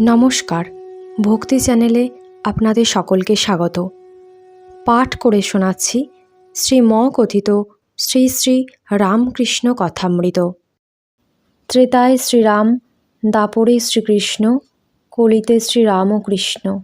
নমস্কার। ভক্তি চ্যানেলে আপনাদের সকলকে স্বাগত। পাঠ করে শোনাচ্ছি শ্রীম কথিত শ্রী শ্রী রামকৃষ্ণ কথামৃত। ত্রেতায় শ্রীরাম, দাপরে শ্রীকৃষ্ণ, কলিতে শ্রীরামকৃষ্ণ।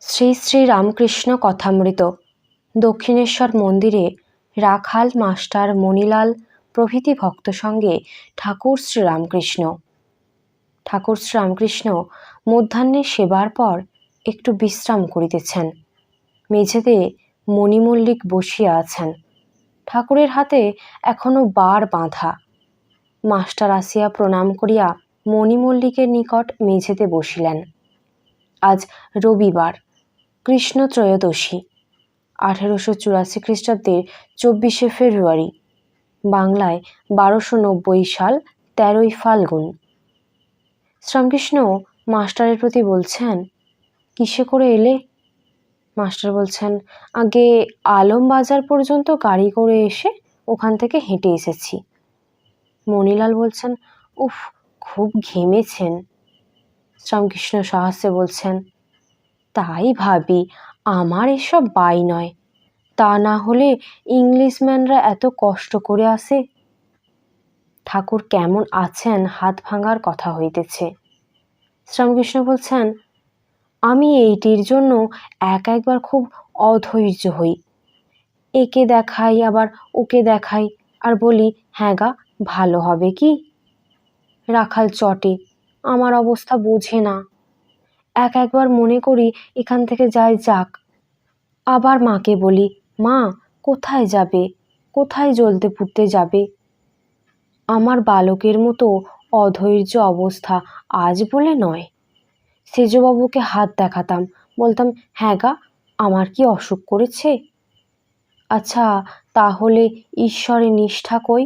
শ্রী শ্রী রামকৃষ্ণ কথামৃত। দক্ষিণেশ্বর মন্দিরে রাখাল মাস্টার মণিলাল প্রভৃতি ভক্ত সঙ্গে ঠাকুর শ্রীরামকৃষ্ণ। ঠাকুর শ্রীরামকৃষ্ণ মধ্যাহ্নে সেবার পর একটু বিশ্রাম করিতেছেন। মেঝেতে মণিমল্লিক বসিয়া আছেন। ঠাকুরের হাতে এখনও বার বাঁধা। মাস্টার আসিয়া প্রণাম করিয়া মণিমল্লিকের নিকট মেঝেতে বসিলেন। আজ রবিবার, কৃষ্ণ ত্রয়োদশী, আঠেরোশো চুরাশি খ্রিস্টাব্দের চব্বিশে ফেব্রুয়ারি, বাংলায় বারোশো নব্বই সাল তেরোই ফাল্গুন। শ্রীরামকৃষ্ণ মাস্টারের প্রতি বলছেন, কিসে করে এলে? মাস্টার বলছেন, আগে আলম বাজার পর্যন্ত গাড়ি করে এসে ওখান থেকে হেঁটে এসেছি। মণিলাল বলছেন, উফ, খুব ঘেমেছেন। শ্রীরামকৃষ্ণ সাহসে বলছেন, তাই ভাবি, আমার এসব বাই নয়। তা না হলে ইংলিশম্যানরা এত কষ্ট করে আসে ঠাকুর কেমন আছেন? হাত ভাঙার কথা হইতেছে। শ্রীরামকৃষ্ণ বলছেন, আমি এইটির জন্য এক একবার খুব অধৈর্য হই। একে দেখাই আবার ওকে দেখাই আর বলি হ্যাঁ গা, ভালো হবে কি? রাখাল চটে, আমার অবস্থা বোঝে না। এক একবার মনে করি এখান থেকে যাই যাক। আবার মাকে বলি, মা, কোথায় যাবে? কোথায় জ্বলতে পুড়তে যাবে? আমার বালকের মতো অধৈর্য অবস্থা আজ বলে নয়। সেজবাবুকে হাত দেখাতাম, বলতাম হ্যাঁ গা, আমার কি অসুখ করেছে? আচ্ছা তাহলে ঈশ্বরে নিষ্ঠা কই?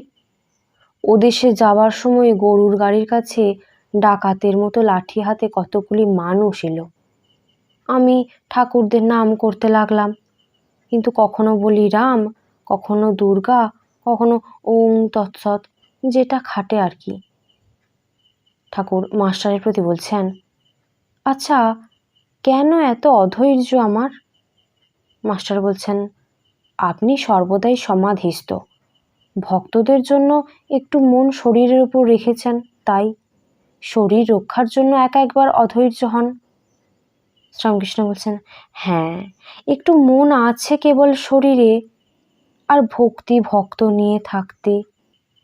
ওদেশে যাওয়ার সময় গরুর গাড়ির কাছে ডাকাতের মতো লাঠি হাতে কতগুলি মানুষ এলো। আমি ঠাকুরদের নাম করতে লাগলাম। কিন্তু কখনো বলি রাম, কখনো দুর্গা, কখনো ওং তৎসৎ যেটা খাটে আর কি। ঠাকুর মাস্টারের প্রতি বলছেন আচ্ছা কেন এত অধৈর্য আমার? মাস্টার বলছেন, আপনি সর্বদাই সমাধিস্থ। ভক্তদের জন্য একটু মন শরীরের উপর রেখেছেন, তাই। শরীর রক্ষার জন্য এক একবার অধৈর্য হন। শ্রীরামকৃষ্ণ বলছেন হ্যাঁ একটু মন আছে কেবল শরীরে, আর ভক্তি ভক্ত নিয়ে থাকতে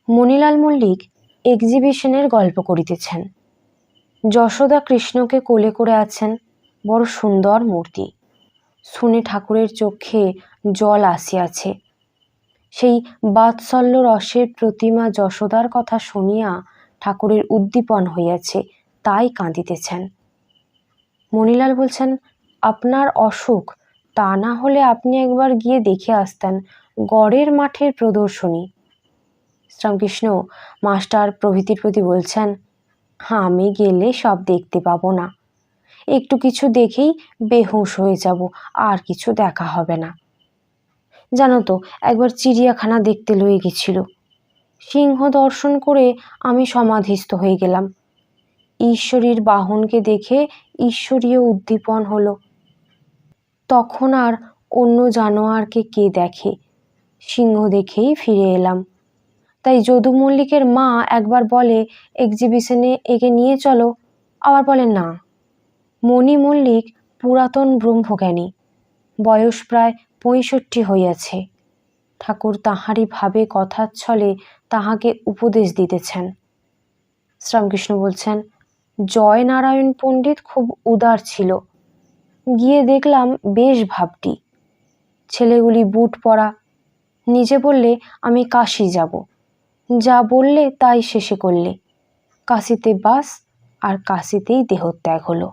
মণিলাল মল্লিক এক্সিবিশনের গল্প করিতেছেন। যশোদা কৃষ্ণকে কোলে করে আছেন বড় সুন্দর মূর্তি। শুনে ঠাকুরের চোখে জল আসিয়াছে। সেই বাৎসল্য রসের প্রতিমা যশোদার কথা শুনিয়া ঠাকুরের উদ্দীপন হইয়াছে, তাই কাঁদিতেছেন। মণিলাল বলছেন, আপনার অসুখ, তা না হলে আপনি একবার গিয়ে দেখে আসতেন গড়ের মাঠের প্রদর্শনী। শ্রীরামকৃষ্ণ মাস্টার প্রভৃতির প্রতি বলছেন হ্যাঁ আমি গেলে সব দেখতে পাবো না। একটু কিছু দেখেই বেহুশ হয়ে যাব, আর কিছু দেখা হবে না। জানো তো, একবার চিড়িয়াখানা দেখতে লয়ে গেছিল। সিংহ দর্শন করে আমি সমাধিস্থ হয়ে গেলাম। ঈশ্বরীর বাহনকে দেখে ঈশ্বরীয় উদ্দীপন হলো। তখন আর অন্য জানোয়ারকে কে দেখে? সিংহ দেখেই ফিরে এলাম। তাই যদু মল্লিকের মা একবার বলে, এক্সিবিশনে একে নিয়ে চলো। আবার বলে না। মণি মল্লিক পুরাতন ব্রহ্মজ্ঞানী, বয়স প্রায় পঁয়ষট্টি হইয়াছে। ঠাকুর তাহারই ভাবে কথার ছলে তাহাকে উপদেশ দিতেছেন। শ্রীরামকৃষ্ণ বলছেন, জয়নারায়ণ পণ্ডিত খুব উদার ছিল। গিয়ে দেখলাম বেশ ভাবটি। ছেলেগুলি বুট পরা। নিজে বললে, আমি কাশি যাব। যা বললে তাই শেষে করলে। কাশিতে বাস আর কাশিতেই দেহত্যাগ হলো।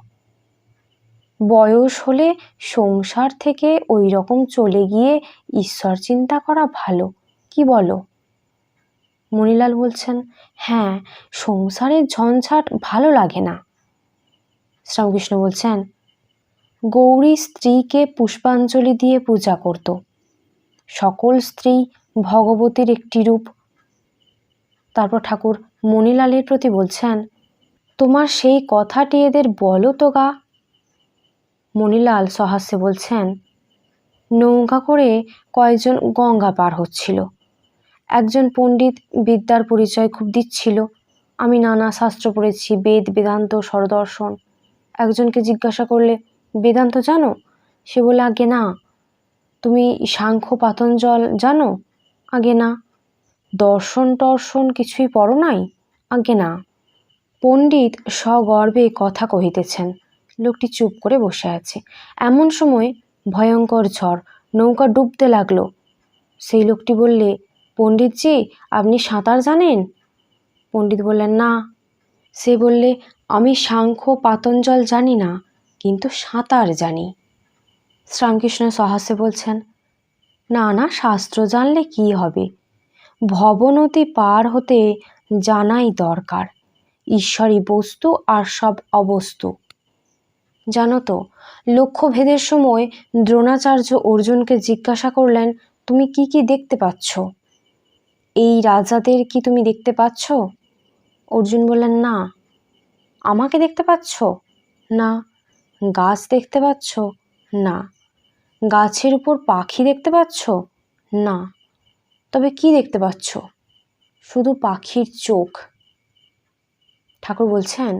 বয়স হলে সংসার থেকে ওই রকম চলে গিয়ে ঈশ্বর চিন্তা করা ভালো, কি বলো? মণিলাল বলছেন হ্যাঁ সংসারের ঝঞ্ঝাট ভালো লাগে না। শ্রীরামকৃষ্ণ বলছেন, গৌরী স্ত্রীকে পুষ্পাঞ্জলি দিয়ে পূজা করত। সকল স্ত্রী ভগবতীর একটি রূপ তারপর ঠাকুর মণিলালের প্রতি বলছেন, তোমার সেই কথাটি এদের বলো তো গা। মণিলাল সহাস্যে বলছেন, নৌকা করে কয়েকজন গঙ্গা পার হচ্ছিল। একজন পণ্ডিত বিদ্যার পরিচয় খুব দিচ্ছিল। আমি নানা শাস্ত্র পড়েছি, বেদ, বেদান্ত, স্বরদর্শন। একজনকে জিজ্ঞাসা করলে, বেদান্ত জানো? সে বলে, আগে না। তুমি সাংখ্য পাতঞ্জল জানো? আগে না। দর্শন টর্শন কিছুই পড়ো নাই? আগে না। পণ্ডিত সগর্বে কথা কহিতেছেন। লোকটি চুপ করে বসে আছে। এমন সময় ভয়ঙ্কর ঝড়, নৌকা ডুবতে লাগল। সেই লোকটি বললে, পণ্ডিতজি, আপনি সাঁতার জানেন? পণ্ডিত বললেন, না। সে বললে, আমি সাংখ্য পাতঞ্জল জানি না, কিন্তু সাঁতার জানি। শ্রীরামকৃষ্ণ সহাস্যে বলছেন, না না, শাস্ত্র জানলে কি হবে? ভবনতি পার হতে জানাই দরকার। ঈশ্বরী বস্তু আর সব অবস্তু। জানো তো, লক্ষ্যভেদের সময় দ্রোণাচার্য অর্জুনকে জিজ্ঞাসা করলেন, তুমি কি কি দেখতে পাচ্ছ? এই রাজাদের কি তুমি দেখতে পাচ্ছ? অর্জুন বললেন, না। আমাকে দেখতে পাচ্ছ? না। গাছ দেখতে পাচ্ছ? না। গাছের উপর পাখি দেখতে পাচ্ছ? না। তবে কি দেখতে পাচ্ছ? শুধু পাখির চোখ। ঠাকুর বলছেন,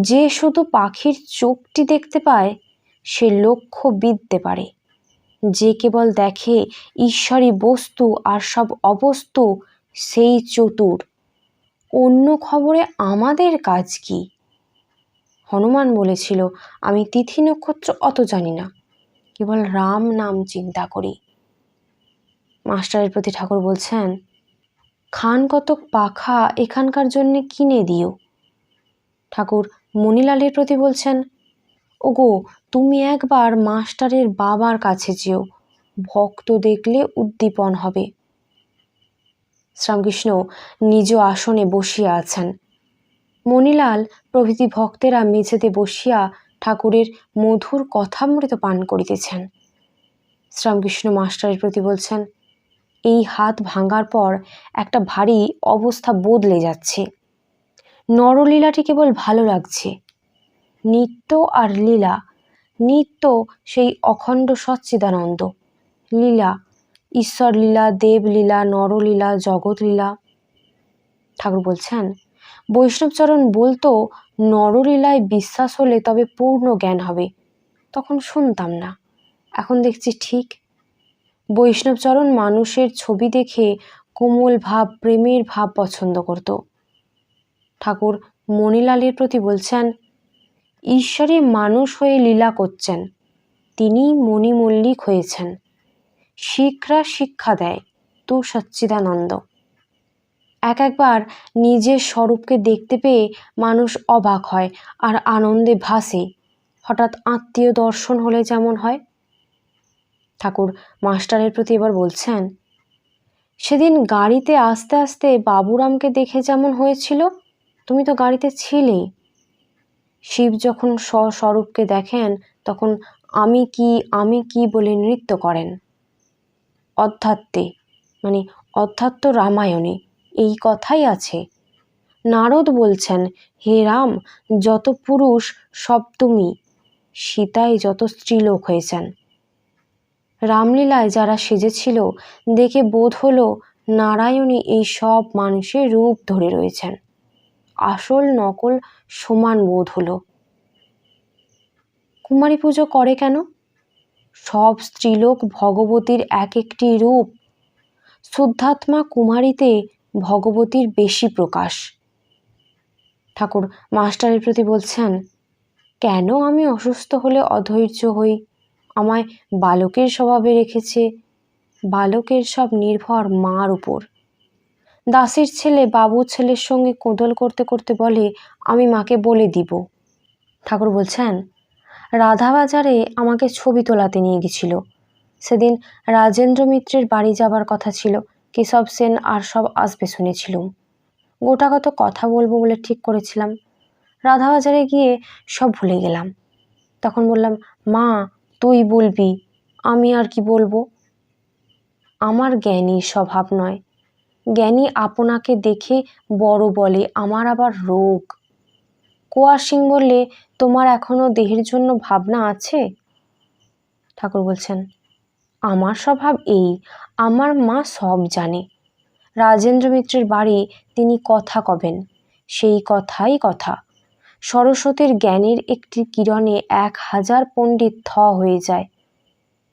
যে শুধু পাখির চোখটি দেখতে পায়, সে লক্ষ্য বিদতে পারে। যে কেবল দেখে ঈশ্বরী বস্তু আর সব অবস্তু, সেই চতুর। অন্য খবরে আমাদের কাজ কি? হনুমান বলেছিল, আমি তিথি নক্ষত্র অত জানি না। কেবল রাম নাম চিন্তা করি। মাস্টারের প্রতি ঠাকুর বলছেন, খান কতক পাখা এখানকার জন্যে কিনে দিও। ঠাকুর মণিলালের প্রতি বলছেন, ওগো, তুমি একবার মাস্টারের বাবার কাছে যেও, ভক্ত দেখলে উদ্দীপন হবে। শ্রীরামকৃষ্ণ নিজ আসনে বসিয়া আছেন। মণিলাল প্রভৃতি ভক্তেরা মেঝেতে বসিয়া ঠাকুরের মধুর কথামৃত পান করিতেছেন। শ্রীরামকৃষ্ণ মাস্টারের প্রতি বলছেন এই হাত ভাঙার পর একটা ভারী অবস্থা বদলে যাচ্ছে। নরলীলাটি কেবল ভালো লাগছে। নিত্য আর লীলা, নিত্য সেই অখণ্ড সচ্চিদানন্দ। লীলা ঈশ্বর লীলা দেবলীলা, নরলীলা, জগৎলীলা। ঠাকুর বলছেন বৈষ্ণবচরণ বলতো, নরলীলায় বিশ্বাস হলে তবে পূর্ণ জ্ঞান হবে। তখন শুনতাম না। এখন দেখছি ঠিক বৈষ্ণবচরণ মানুষের ছবি দেখে কোমল ভাব, প্রেমের ভাব পছন্দ করত। ঠাকুর মণিলালের প্রতি বলছেন, ঈশ্বরে মানুষ হয়ে লীলা করছেন, তিনি মণিমল্লিক হয়েছেন। শিখরা শিক্ষা দেয় তু সচ্চিদানন্দ। এক একবার নিজের স্বরূপকে দেখতে পেয়ে মানুষ অবাক হয় আর আনন্দে ভাসে। হঠাৎ আত্মীয় দর্শন হলে যেমন হয় ঠাকুর মাস্টারের প্রতি এবার বলছেন, সেদিন গাড়িতে আস্তে আস্তে বাবুরামকে দেখে যেমন হয়েছিল, তুমি তো গাড়িতে ছিলে শিব যখন স্বস্বরূপকে দেখেন, তখন আমি কি আমি কি বলে নৃত্য করেন। অধ্যাত্মে মানে অধ্যাত্ম রামায়ণে এই কথাই আছে। নারদ বলছেন, হে রাম, যত পুরুষ সব তুমি। সীতাই যত স্ত্রীলোক হয়েছেন রামলীলায় যারা সেজেছিল, দেখে বোধ হলো নারায়ণী এই সব মানুষের রূপ ধরে রয়েছেন। আসল নকল সমান বোধ হলো। কুমারী পুজো করে কেন? সব স্ত্রীলোক ভগবতীর এক একটি রূপ। শুদ্ধাত্মা কুমারীতে ভগবতীর বেশি প্রকাশ। ঠাকুর মাস্টারের প্রতি বলছেন, কেন আমি অসুস্থ হলে অধৈর্য হই? আমায় বালকের স্বভাবে রেখেছে। বালকের সব নির্ভর মার উপর। দাসের ছেলে বাবুর ছেলের সঙ্গে কোদল করতে করতে বলে, আমি মাকে বলে দিব। ঠাকুর বলছেন, রাধাবাজারে আমাকে ছবি তোলাতে নিয়ে গেছিল। সেদিন রাজেন্দ্র মিত্রের বাড়ি যাবার কথা ছিল। কেশব সেন আর সব আসবে শুনেছিলুম। গোটা কত কথা বলব বলে ঠিক করেছিলাম। রাধাবাজারে গিয়ে সব ভুলে গেলাম। তখন বললাম, মা তুই বলবি, আমি আর কি বলব? আমার জ্ঞানী স্বভাব নয়। জ্ঞানী আপনাকে দেখে বড় বলে, আমার আবার রোগ। কুয়ার সিং বললে তোমার এখনও দেহের জন্য ভাবনা আছে? ঠাকুর বলছেন, আমার স্বভাব এই, আমার মা সব জানে। রাজেন্দ্র মিত্রের বাড়ি তিনি কথা কবেন, সেই কথাই কথা। সরস্বতীর জ্ঞানের একটি কিরণে এক হাজার পণ্ডিত থ হয়ে যায়।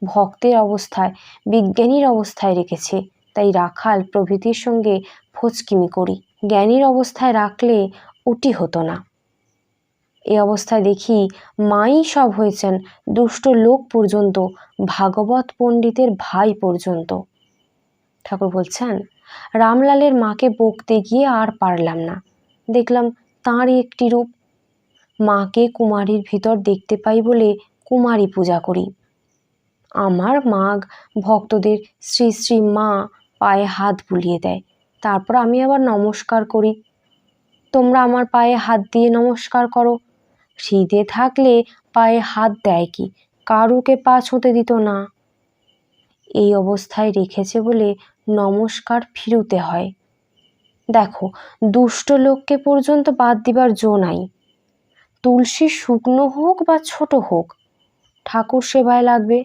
ভক্তের অবস্থায়, বিজ্ঞানীর অবস্থায় রেখেছে, তাই রাখাল প্রভৃতির সঙ্গে ফচকিমি করি। জ্ঞানীর অবস্থায় রাখলে উটি হতো না। এ অবস্থায় দেখি মাই সব হয়েছেন দুষ্ট লোক পর্যন্ত, ভাগবত পণ্ডিতের ভাই পর্যন্ত। ঠাকুর বলছেন, রামলালের মাকে বকতে গিয়ে আর পারলাম না। দেখলাম তাঁরই একটি রূপ মাকে কুমারীর ভিতর দেখতে পাই বলে কুমারী পূজা করি। আমার মাগ ভক্তদের শ্রী শ্রী মা পায়ে হাত বুলিয়ে দেয়। তারপর আমি আবার নমস্কার করি। তোমরা আমার পায়ে হাত দিয়ে নমস্কার করো। হৃদে থাকলে পায়ে হাত দেয় কি? কারুকে পা ছুঁতে দিত না। এই অবস্থায় রেখেছে বলে নমস্কার ফিরুতে হয়। দেখো, দুষ্ট লোককে পর্যন্ত বাদ দিবার জো নাই। তুলসী শুকনো হোক বা ছোট হোক ঠাকুর সেবায় লাগবে।